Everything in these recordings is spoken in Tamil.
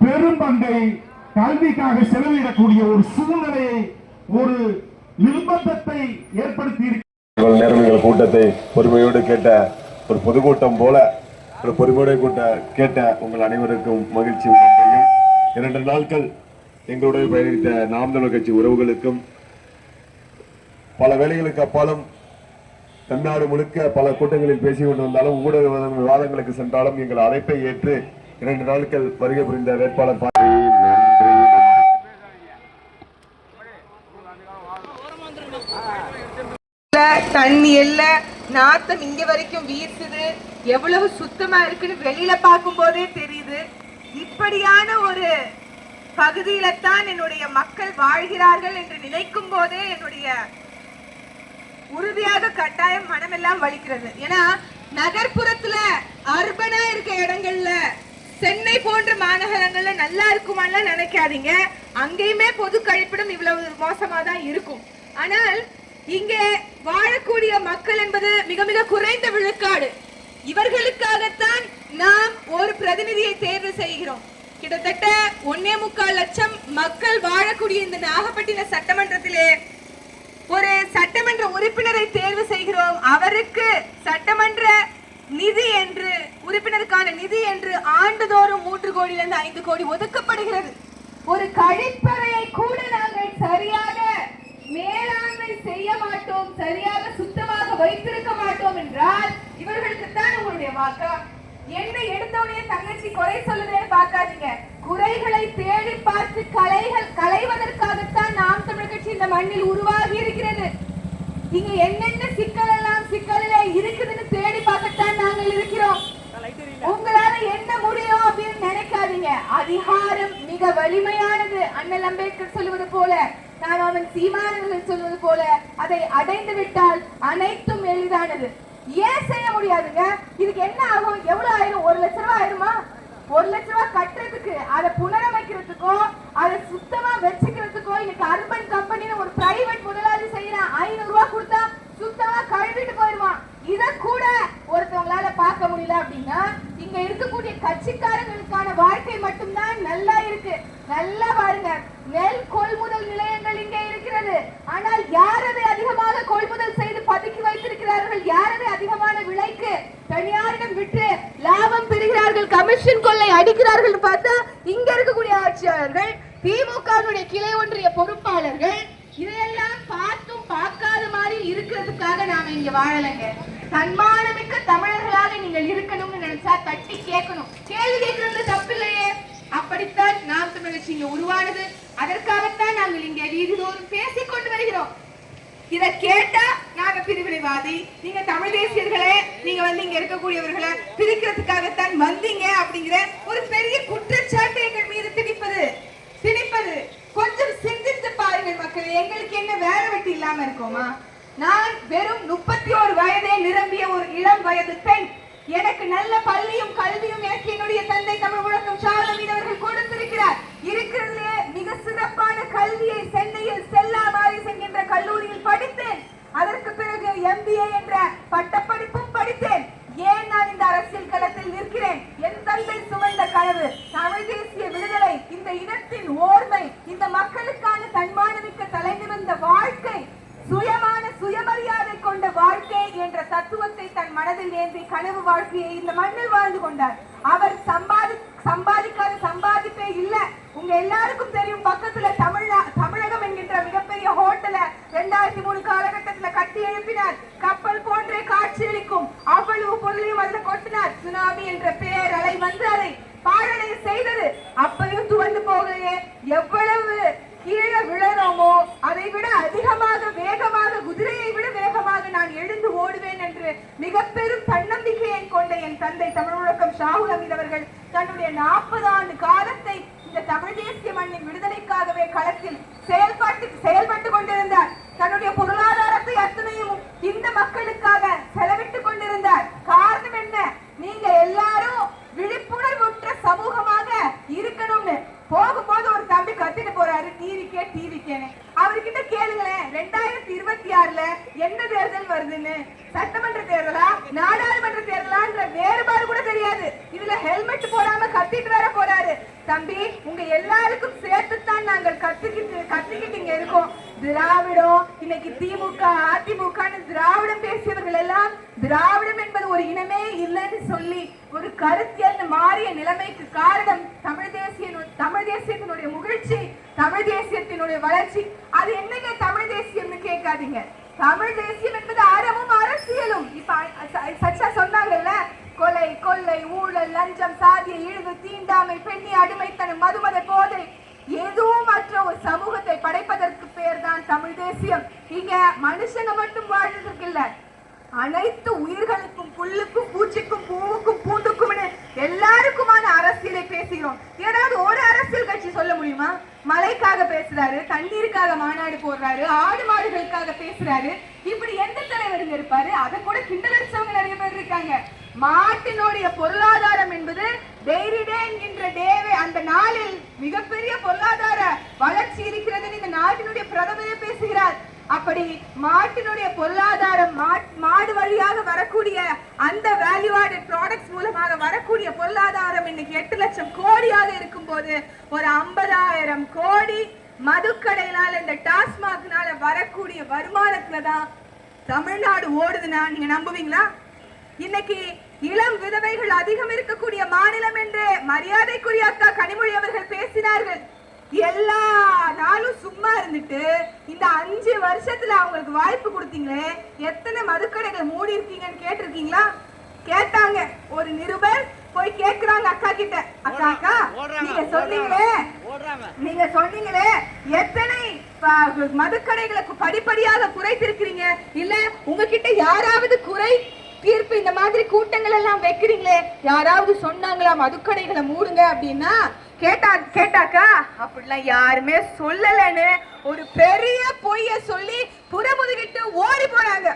பெரும் பங்கை கல்விக்காக செலவிடக்கூடிய ஒரு சூழ்நிலையை ஒரு நிர்பந்தத்தை ஏற்படுத்தி இவ்வளவு நேரம் எங்கள் கூட்டத்தை பொறுமையோடு கேட்ட ஒரு பொதுக்கூட்டம் போல ஒரு பொறுமையோடு கூட்ட கேட்ட உங்கள் அனைவருக்கும் மகிழ்ச்சி இரண்டு நாட்கள் எங்களுடைய பயணித்த நாம் தமிழர் கட்சி உறவுகளுக்கும் பல வேலைகளுக்கு அப்பாலும் தமிழ்நாடு முழுக்க பல கூட்டங்களில் பேசிக் கொண்டு வந்தாலும் ஊடக விவாதங்களுக்கு சென்றாலும் எங்கள் அழைப்பை ஏற்று இரண்டு நாட்கள் வருகை புரிந்த வேட்பாளர் தண்ணி இல்ல. நாத்தம் இங்க வரைக்கும் வீசுது. எவ்வளவு சுத்தமா இருக்குன்னு வெளியில பார்க்கும் போதே தெரியுது. இப்படியான ஒரு பகுதியில தான் என்னுடைய மக்கள் வாழ்கிறார்கள் என்று நினைக்கும் போதே என்னுடைய உறுதியாக கட்டாயம் மனமெல்லாம் வலிக்கிறது. ஏன்னா நகர்ப்புறத்துல அர்பனா இருக்க இடங்கள்ல சென்னை போன்ற மாநகரங்கள்ல நல்லா இருக்குமான்லாம் நினைக்காதீங்க. அங்கேயுமே பொது கழிப்பிடம் இவ்வளவு மோசமா தான் இருக்கும். ஆனால் இங்கே வாழக்கூடிய மக்கள் என்பது மிக மிக குறைந்த விழுக்காடு. இவர்களுக்காகத்தான் நாம் ஒரு பிரதிநிதியை தேர்வு செய்கிறோம். கிட்டத்தட்ட ஒன்னே முக்கால் லட்சம் மக்கள் வாழக்கூடிய இந்த நாகப்பட்டினம் சட்டமன்றத்திலே ஒரு சட்டமன்ற உறுப்பினரை தேர்வு செய்கிறோம். அவருக்கு சட்டமன்ற நிதி என்று உறுப்பினருக்கான நிதி என்று ஆண்டுதோறும் மூன்று கோடியிலிருந்து ஐந்து கோடி ஒதுக்கப்படுகிறது. ஒரு கழிப்பறையை கூட நாங்கள் சரியாக மேலாண்மை செய்ய மாட்டோம் சரியாக சுத்தமாக வைத்திருக்க மாட்டோம் என்றால் இவர்களுக்கு தான் உங்களுடைய வாக்கா? என்ன எடுத்தோடனே தங்கச்சி குறை சொல்லுதேன்னு பார்க்காதீங்க. குறைகளை தேடி பார்த்து கலைகள் களைவதற்காகத்தான் நாம் தமிழ்கட்சி இந்த மண்ணில் உருவாகி இருக்கிறது. இங்க என்னென்ன சிக்கல் எல்லாம் சிக்கலிலே இருக்குதுன்னு பார்க்கத்தான் நாங்கள் இருக்கிறோம். உங்களால என்ன முடியும் அப்படின்னு நினைக்காதீங்க. அதிகாரம் மிக வலிமையானது. அண்ணல் அம்பேத்கர் சொல்லுவது போல நான் அவன் சீமானவர்கள் சொல்வது போல அதை அடைந்து விட்டால் அனைத்தும் எளிதானது. ஏன் செய்ய முடியாதுங்க? இதுக்கு என்ன ஆகும்? எவ்வளவு ஆயிரும்? ஒரு லட்ச ரூபாய் ஆயிருமா? ஒரு லட்ச ரூபாய் கட்டுறதுக்கு அதை புனரமைக்கிறதுக்கோ அதை சுத்தமா வச்சுக்கிறதுக்கோ இன்னைக்கு அர்பன் கம்பெனின்னு ஒரு பிரைவேட் முதலாளி செய்யறான் ஐநூறு ரூபாய் கொடுத்தா சுத்தமா கழுவிட்டு போயிருவான் இத கூட ஒருத்தவங்களால பார்க்க முடியல அப்படின்னா இங்க இருக்கக்கூடிய கட்சிக்காரங்களுக்கான வாழ்க்கை மட்டும்தான் நல்லா இருக்கு நல்லா பாருங்க. நெல் கொள்முதல் நிலையங்கள் இங்கே இருக்கிறது. ஆனால் யார் அதை அதிகமாக கொள்முதல் செய்து பதுக்கி வைத்திருக்கிறார்கள்? யார் அதை அதிகமான விலைக்கு தனியாரிடம் விட்டு லாபம் பெறுகிறார்கள்? கமிஷன் கொள்ளை அடிக்கிறார்கள் பார்த்தா இங்க இருக்கக்கூடிய ஆட்சியாளர்கள் திமுகவுடைய கிளை ஒன்றிய பொறுப்பாளர்கள் இதையெல்லாம் பார்த்தும் பார்க்காத மாதிரி இருக்கிறதுக்காக நாம இங்க வாழலைங்க. தன்மானமிக்க தமிழர்களாக நீங்கள் இருக்கணும்னு நினைச்சா தட்டி கேட்கணும். கேள்வி கேட்கறது தப்பில்லையே அப்படித்தான் நாம் தமிழ் இங்கு உருவானது. அதற்காகத்தான் நாங்கள் இங்கே வீதிதோறும் பேசிக் கொண்டு வருகிறோம். இதை கேட்டா நாங்க பிரிவினைவாதி. நீங்க தமிழ் தேசியர்களே நீங்க வந்து இங்க இருக்கக்கூடியவர்களை பிரிக்கிறதுக்காகத்தான் வந்தீங்க அப்படிங்கிற ஒரு பெரிய குற்றச்சாட்டு எங்கள் மீது திணிப்பது. திணிப்பது. கொஞ்சம் சிந்தித்து பாருங்கள் மக்கள் எங்களுக்கு என்ன வேலை வெட்டி இல்லாம இருக்கோமா? நான் வெறும் முப்பத்தி ஒரு வயதே நிரம்பிய ஒரு இளம் வயது பெண். எனக்கு நல்ல பள்ளியும் கல்வியும் எனக்கு என்னுடைய தந்தை தமிழ் முழக்கம் சாரதமீன் அவர்கள் கொடுத்திருக்கிறார் இருக்கிறதுலே மிக சிறப்பான கல்வியை சென்னையில் செல்லா மாரிஸ் என்கின்ற கல்லூரியில் படித்தேன் அதற்கு பிறகு எம்பிஏ என்ற பட்டப்படிப்பும் படித்தேன் ஏன் நான் இந்த அரசியல் களத்தில் நிற்கிறேன் என் தந்தை சுமந்த கனவு தமிழ் தேசிய விடுதலை இந்த இனத்தின் ஓர்மை இந்த மக்களுக்கான தன்மானமிக்க தலைநிமிர்ந்த வாழ்க்கை சுயமான சுயமரியாதை கொண்ட வாழ்க்கை என்ற தன் மனதில் ஏந்தி கனவு வாழ்க்கையை இந்த மண்ணில் வாழ்ந்து கொண்டார். அவர் சம்பாதி சம்பாதிக்காத சம்பாதிப்பே இல்ல. உங்க எல்லாருக்கும் தெரியும் பக்கத்துல தமிழ்நா தமிழகம் என்கின்ற மிகப்பெரிய ஹோட்டல ரெண்டாயிரத்தி மூணு காலகட்டத்துல கட்டி எழுப்பினார். கப்பல் போன்றே காட்சியளிக்கும் அவ்வளவு பொருளையும் அதுல கொட்டினார். சுனாமி என்ற பேரலை வந்து அதை பாடலை செய்தது. அப்பையும் துவந்து போகலையே. எவ்வளவு என்று மிக பெரும் தன்னம்பிக்கையை கொண்ட என் தந்தை தமிழ் முழக்கம் ஷாகுல் அமீர் அவர்கள் தன்னுடைய நாற்பது ஆண்டு காலத்தை இந்த தமிழ் தேசிய மண்ணின் விடுதலைக்காகவே களத்தில் செயல்பாட்டு செயல்பட்டு கொண்டிருந்தார். தன்னுடைய பொருள் அத்தனையும் இந்த மக்களுக்காக செலவிட்டுக் கொண்டிருந்தார் காரணம் என்ன நீங்க எல்லாரும் விழிப்புணர்வுற்ற சமூகமாக இருக்கணும்னு போகும்போது ஒரு தம்பி கத்திட்டு போறாரு டிவிக்கே டிவிக்கேன்னு அவர்கிட்ட கேளுங்களேன் ரெண்டாயிரத்தி இருபத்தி ஆறுல என்ன தேர்தல் வருதுன்னு சட்டமன்ற தேர்தலா நாடாளுமன்ற தேர்தலான்ற வேறுபாடு கூட தெரியாது இதுல ஹெல்மெட் போடாம கத்திட்டு வேற போறாரு தம்பி உங்க எல்லாருக்கும் சேர்த்துத்தான் நாங்கள் கத்துக்கிட்டு கத்துக்கிட்டு இங்க இருக்கோம் திராவிடம். இன்னைக்கு திமுக அதிமுகன்னு திராவிடம் பேசியவர்கள் எல்லாம் திராவிடம் என்பது ஒரு இனமே இல்லைன்னு சொல்லி ஒரு கருத்தியல் மாறிய நிலைமைக்கு காரணம் தமிழ் தேசிய தமிழ் தேசியத்தினுடைய முகிழ்ச்சி தமிழ் தேசியத்தினுடைய வளர்ச்சி. அது என்னங்க தமிழ் தேசியம்னு கேட்காதீங்க. தமிழ் தேசியம் என்பது அறமும் அரசியலும். இப்ப ச- சச்சா சொன்னாங்கல்ல கொலை கொள்ளை ஊழல் லஞ்சம் சாதிய இழிவு தீண்டாமை பெண்ணி அடிமைத்தனம் மதுமத போதை எதுவும் மற்ற ஒரு சமூகத்தை படைப்பதற்கு பெயர் தான் தமிழ் தேசியம். இங்க மனுஷங்க மட்டும் வாழ்றதுக்கு இல்ல அனைத்து உயிர்களுக்கும் புல்லுக்கும் பூச்சிக்கும் பூவுக்கும் பூண்டுக்கும்னு எல்லாருக்குமான அரசியலை பேசுகிறோம். ஏதாவது ஒரு அரசியல் கட்சி சொல்ல முடியுமா? மழைக்காக பேசுறாரு தண்ணீருக்காக மாநாடு போடுறாரு ஆடு மாடுகளுக்காக பேசுறாரு. இப்படி இருப்பாரு. அதை கூட கிண்டல் அடிச்சவங்க நிறைய பேர் இருக்காங்க. மாட்டினுடைய பொருளாதாரம் என்பது டெய்ரி டே என்கின்ற டேவே அந்த நாளில் மிகப்பெரிய பொருளாதார வளர்ச்சி இருக்கிறது இந்த நாட்டினுடைய பிரதமரே பேசுகிறார். அப்படி மாட்டினுடைய பொருளாதாரம் மாடு வழியாக வரக்கூடிய அந்த வேல்யூ ஆடட் ப்ராடக்ட்ஸ் மூலமாக வரக்கூடிய பொருளாதாரம் இன்னைக்கு எட்டு லட்சம் கோடியாக இருக்கும் போது ஒரு ஐம்பதாயிரம் கோடி மதுக்கடையினால இந்த டாஸ்மாக்னால வரக்கூடிய வருமானத்துல தான் தமிழ்நாடு ஓடுதுன்னா நீங்க நம்புவீங்களா? இன்னைக்கு இளம் விதவைகள் அதிகம் இருக்கக்கூடிய மாநிலம் என்று மரியாதைக்குரிய அக்கா கனிமொழி அவர்கள் பேசினார்கள். எல்லா நாளும் சும்மா இருந்துட்டு இந்த அஞ்சு வருஷத்துல அவங்களுக்கு வாய்ப்பு கொடுத்தீங்களே எத்தனை மதுக்கடைகள் மூடி இருக்கீங்கன்னு கேட்டிருக்கீங்களா? கேட்டாங்க. ஒரு நிருபர் போய் கேக்குறாங்க அக்கா கிட்ட. அக்கா அக்கா நீங்க சொன்னீங்களே. நீங்க சொன்னீங்களே எத்தனை மதுக்கடைகளுக்கு படிப்படியாக குறைத்திருக்கிறீங்க? இல்ல உங்ககிட்ட யாராவது குறை தீர்ப்பு இந்த மாதிரி கூட்டங்கள் எல்லாம் வைக்கிறீங்களே? யாராவது சொன்னாங்களா மதுக்கடைகளை மூடுங்க அப்படின்னா? கேட்டா கேட்டாக்கா அப்படிலாம் யாருமே சொல்லலன்னு ஒரு பெரிய பொய்ய சொல்லி புறமுதுகிட்டு ஓடி போனாங்க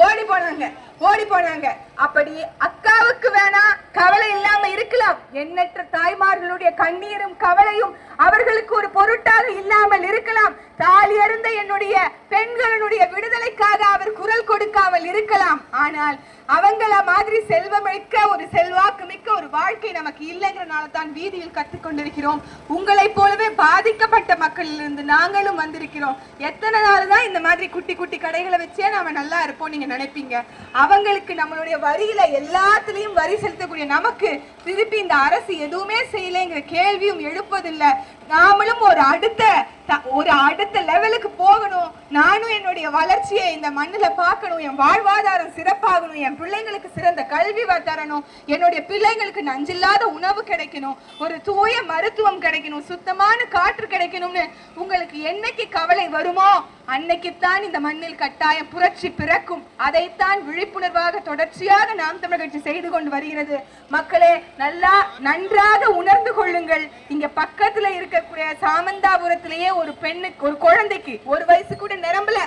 ஓடி போனாங்க ஓடி போனாங்க. அப்படி அக்காவுக்கு வேணா கவலை இல்லாம இருக்கலாம். எண்ணற்ற தாய்மார்களுடைய கண்ணீரும் கவலையும் அவர்களுக்கு ஒரு பொருட்டாக இல்லாமல் இருக்கலாம். தாலி அருந்த என்னுடைய பெண்களுடைய விடுதலைக்காக அவர் குரல் கொடுக்காமல் இருக்கலாம். ஆனால் அவங்கள மாதிரி செல்வமிக்க ஒரு செல்வாக்கு மிக்க ஒரு வாழ்க்கை நமக்கு இல்லைங்கிறனால தான் வீதியில் கற்றுக்கொண்டிருக்கிறோம் உங்களைப் போலவே பாதிக்கப்பட்ட மக்களிலிருந்து நாங்களும் வந்திருக்கிறோம். எத்தனை நாள் தான் இந்த மாதிரி குட்டி குட்டி கடைகளை வச்சே நாம நல்லா இருப்போம் நீங்க நினைப்பீங்க. அவங்களுக்கு நம்மளுடைய வரியில எல்லாத்துலயும் வரி செலுத்தக்கூடிய நமக்கு திருப்பி இந்த அரசு எதுவுமே செய்யலைங்கிற கேள்வியும் எழுப்பதில்லை. நாமளும் ஒரு அடுத்த ஒரு அடுத்த லெவலுக்கு போகணும். நானும் என்னுடைய வளர்ச்சியை இந்த மண்ணுல பார்க்கணும். என் வாழ்வாதாரம் சிறப்பாகணும். என் பிள்ளைங்களுக்கு சிறந்த கல்வி தரணும். என்னுடைய பிள்ளைங்களுக்கு நஞ்சில்லாத உணவு கிடைக்கணும். ஒரு தூய மருத்துவம் கிடைக்கணும். சுத்தமான காற்று கிடைக்கணும்னு உங்களுக்கு என்னைக்கு கவலை வருமோ அன்னைக்குத்தான் இந்த மண்ணில் கட்டாயம் புரட்சி பிறக்கும். அதைத்தான் விழிப்புணர்வாக தொடர்ச்சியாக நாம் தமிழ் கட்சி செய்து கொண்டு வருகிறது. மக்களே நல்லா நன்றாக உணர்ந்து கொள்ளுங்கள். இங்க பக்கத்துல இருக்கக்கூடிய சாமந்தாபுரத்திலேயே ஒரு பெண்ணுக்கு ஒரு குழந்தைக்கு ஒரு வயசு கூட நிரம்பல.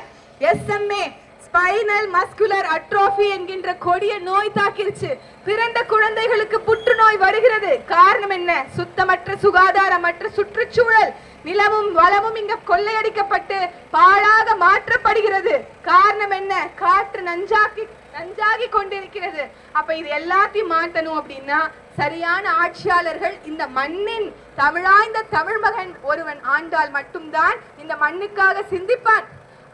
எஸ்எம்ஏ ஸ்பைனல் மஸ்குலர் அட்ரோஃபி என்கின்ற கொடிய நோய் தாக்கிருச்சு. பிறந்த குழந்தைகளுக்கு புற்றுநோய் வருகிறது. காரணம் என்ன? சுத்தமற்ற சுகாதாரமற்ற சுற்றுச்சூழல். நிலமும் வளமும் இங்க கொள்ளையடிக்கப்பட்டு பாழாக மாற்றப்படுகிறது. காரணம் என்ன? காற்று நஞ்சாக்கி நஞ்சாகி கொண்டிருக்கிறது. அப்ப இது எல்லாத்தையும் மாத்தணும் அப்படின்னா சரியான ஆட்சியாளர்கள் இந்த மண்ணின் தமிழாய்ந்த தமிழ் மகன் ஒருவன் ஆண்டால் மட்டும்தான் இந்த மண்ணுக்காக சிந்திப்பான்.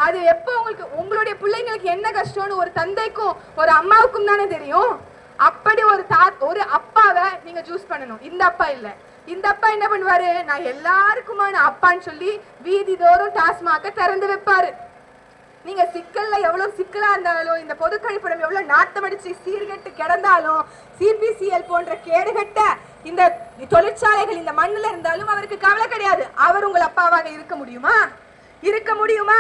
அது எப்போ உங்களுக்கு உங்களுடைய பிள்ளைங்களுக்கு என்ன கஷ்டம்னு ஒரு தந்தைக்கும் ஒரு அம்மாவுக்கும் தானே தெரியும்? அப்படி ஒரு தா ஒரு அப்பாவை நீங்க சூஸ் பண்ணணும். இந்த அப்பா இல்ல. இந்த அப்பா என்ன பண்ணுவாரு? நான் எல்லாருக்குமான அப்பான்னு சொல்லி வீதி தோறும் டாஸ்மாக திறந்து வைப்பாரு. நீங்க சிக்கல்ல எவ்வளவு சிக்கலா இருந்தாலும் இந்த பொது கழிப்பிடம் எவ்வளவு நாட்டமடிச்சு சீர்கெட்டு கிடந்தாலும் சிபிசிஎல் போன்ற கேடுகட்ட இந்த தொழிற்சாலைகள் இந்த மண்ணுல இருந்தாலும் அவருக்கு கவலை கிடையாது. அவர் உங்கள் அப்பாவாக இருக்க முடியுமா? இருக்க முடியுமா?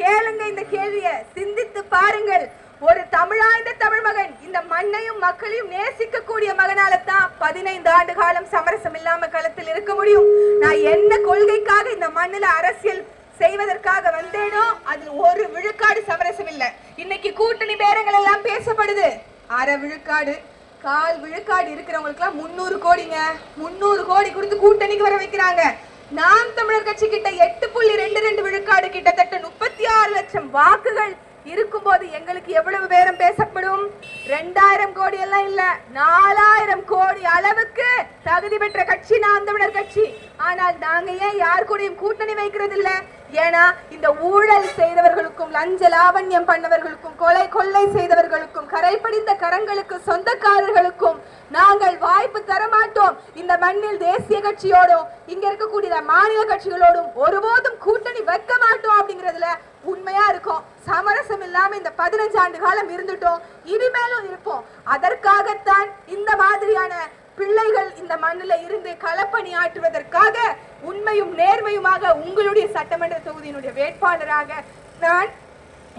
கேளுங்க இந்த கேள்விய. சிந்தித்து பாருங்கள். ஒரு தமிழாய்ந்த தமிழ் மகன் இந்த மண்ணையும் மக்களையும் நேசிக்கக்கூடிய மகனால தான் பதினைந்து ஆண்டு காலம் சமரசம் இல்லாம களத்தில் இருக்க முடியும். நான் என்ன கொள்கைக்காக இந்த மண்ணுல அரசியல் செய்வதற்காக வந்தேனோ அதில் ஒரு விழுக்காடு சமரசம் இல்லை. இன்னைக்கு கூட்டணி பேரங்கள் எல்லாம் பேசப்படுது. அரை விழுக்காடு கால் விழுக்காடு இருக்கிறவங்களுக்கு எல்லாம் கோடிங்க. முன்னூறு கோடி கொடுத்து கூட்டணிக்கு வர வைக்கிறாங்க. நாம் தமிழர் கட்சி கிட்ட எட்டு புள்ளி ரெண்டு ரெண்டு விழுக்காடு கிட்டத்தட்ட முப்பத்தி ஆறு லட்சம் வாக்குகள் இருக்கும்போது எங்களுக்கு எவ்வளவு பேரம் பேசப்படும்? ரெண்டாயிரம் கோடி எல்லாம் இல்ல நாலாயிரம் கோடி அளவுக்கு தகுதி பெற்ற கட்சி நாம் தமிழர் கட்சி. ஆனால் நாங்க ஏன் யார் கூடயும் கூட்டணி வைக்கிறது இல்ல ஏன்னா இந்த ஊழல் செய்தவர்களுக்கும் லஞ்ச லாவண்யம் பண்ணவர்களுக்கும் கொலை கொள்ளை செய்தவர்களுக்கும் கரைப்படிந்த கரங்களுக்கு சொந்தக்காரர்களுக்கும் நாங்கள் வாய்ப்பு தர மாட்டோம் இந்த மண்ணில் தேசிய கட்சியோடும் இங்க இருக்கக்கூடிய மாநில கட்சிகளோடும் ஒருபோதும் கூட்டணி வைக்க மாட்டோம் அப்படிங்கறதுல உண்மையா இருக்கும். சமரசம் இல்லாம இந்த பதினஞ்சு ஆண்டு காலம் இருந்துட்டோம். இனிமேலும் இருப்போம். அதற்காகத்தான் இந்த மாதிரியான பிள்ளைகள் இந்த மண்ணில் இருந்து களப்பணி ஆற்றுவதற்காக உண்மையும் நேர்மையுமாக உங்களுடைய சட்டமன்ற தொகுதியினுடைய வேட்பாளராக நான்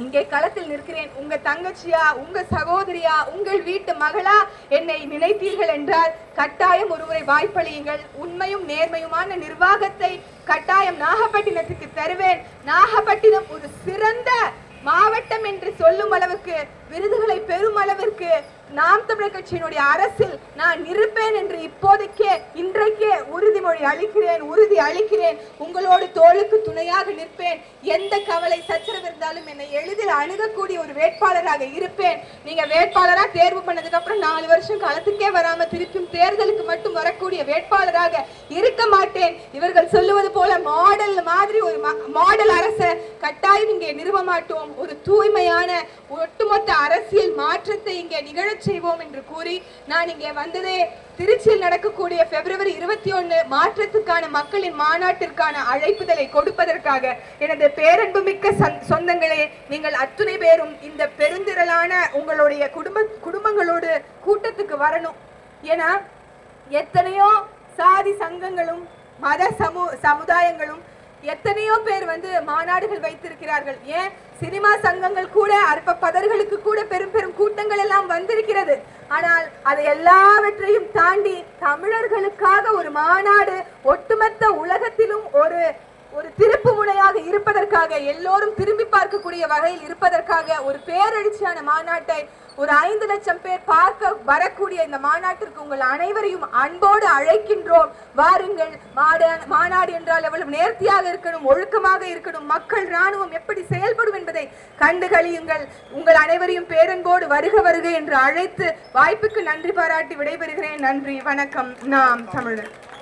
இங்கே களத்தில் நிற்கிறேன். உங்க தங்கச்சியா உங்க சகோதரியா உங்கள் வீட்டு மகளா என்னை நினைத்தீர்கள் என்றால் கட்டாயம் ஒருமுறை வாய்ப்பளியுங்கள். உண்மையும் நேர்மையுமான நிர்வாகத்தை கட்டாயம் நாகப்பட்டினத்துக்கு தருவேன். நாகப்பட்டினம் ஒரு சிறந்த மாவட்டம் என்று சொல்லும் அளவுக்கு விருதுகளை பெறும் அளவிற்கு நாம் தமிழர் கட்சியினுடைய அரசில் நான் இருப்பேன் என்று இப்போதைக்கே இன்றைக்கே உறுதிமொழி அளிக்கிறேன் உறுதி அளிக்கிறேன். உங்களோடு தோளுக்கு துணையாக நிற்பேன். எந்த கவலை சச்சரவு இருந்தாலும் என்னை எளிதில் அணுகக்கூடிய ஒரு வேட்பாளராக இருப்பேன். நீங்க வேட்பாளரா தேர்வு பண்ணதுக்கு அப்புறம் நாலு வருஷம் காலத்துக்கே வராம திருப்பியும் தேர்தலுக்கு மட்டும் வரக்கூடிய வேட்பாளராக இருக்க மாட்டேன். இவர்கள் சொல்லுவது போல மாடல் மாதிரி ஒரு மாடல் அரச கட்டாயம் இங்கே நிறுவ மாட்டோம். ஒரு தூய்மையான ஒட்டுமொத்த அரசியல் மாற்றத்தை இங்கே நிகழச் செய்வோம் என்று கூறி நான் இங்கே வந்ததே திருச்சியில் நடக்கக்கூடிய பிப்ரவரி இருபத்தி ஒன்று மாற்றத்துக்கான மக்களின் மாநாட்டிற்கான அழைப்புதலை கொடுப்பதற்காக எனது பேரன்புமிக்க சந்- சொந்தங்களே நீங்கள் அத்துணை பேரும் இந்த பெருந்திரளான உங்களுடைய குடும்ப குடும்பங்களோடு கூட்டத்துக்கு வரணும். ஏன்னா எத்தனையோ சாதி சங்கங்களும் மத சமு சமுதாயங்களும் எத்தனையோ பேர் வந்து மாநாடுகள் வைத்திருக்கிறார்கள். ஏன்? சினிமா சங்கங்கள் கூட அற்ப பதர்களுக்கு கூட பெரும் பெரும் கூட்டங்கள் எல்லாம் வந்திருக்கிறது. ஆனால் அதை எல்லாவற்றையும் தாண்டி தமிழர்களுக்காக ஒரு மாநாடு ஒட்டுமொத்த உலகத்திலும் ஒரு ஒரு திருப்பு முனையாக இருப்பதற்காக எல்லோரும் திரும்பி பார்க்கக்கூடிய வகையில் இருப்பதற்காக ஒரு பேரெழுச்சியான மாநாட்டை ஒரு ஐந்து லட்சம் பேர் பார்க்க வரக்கூடிய இந்த மாநாட்டிற்கு உங்கள் அனைவரையும் அன்போடு அழைக்கின்றோம். வாருங்கள் மாட- மாநாடு என்றால் எவ்வளவு நேர்த்தியாக இருக்கணும் ஒழுக்கமாக இருக்கணும் மக்கள் ராணுவம் எப்படி செயல்படும் என்பதை கண்டு கழியுங்கள். உங்கள் அனைவரையும் பேரன்போடு வருக வருக என்று அழைத்து வாய்ப்புக்கு நன்றி பாராட்டி விடைபெறுகிறேன். நன்றி வணக்கம். நாம் தமிழர்.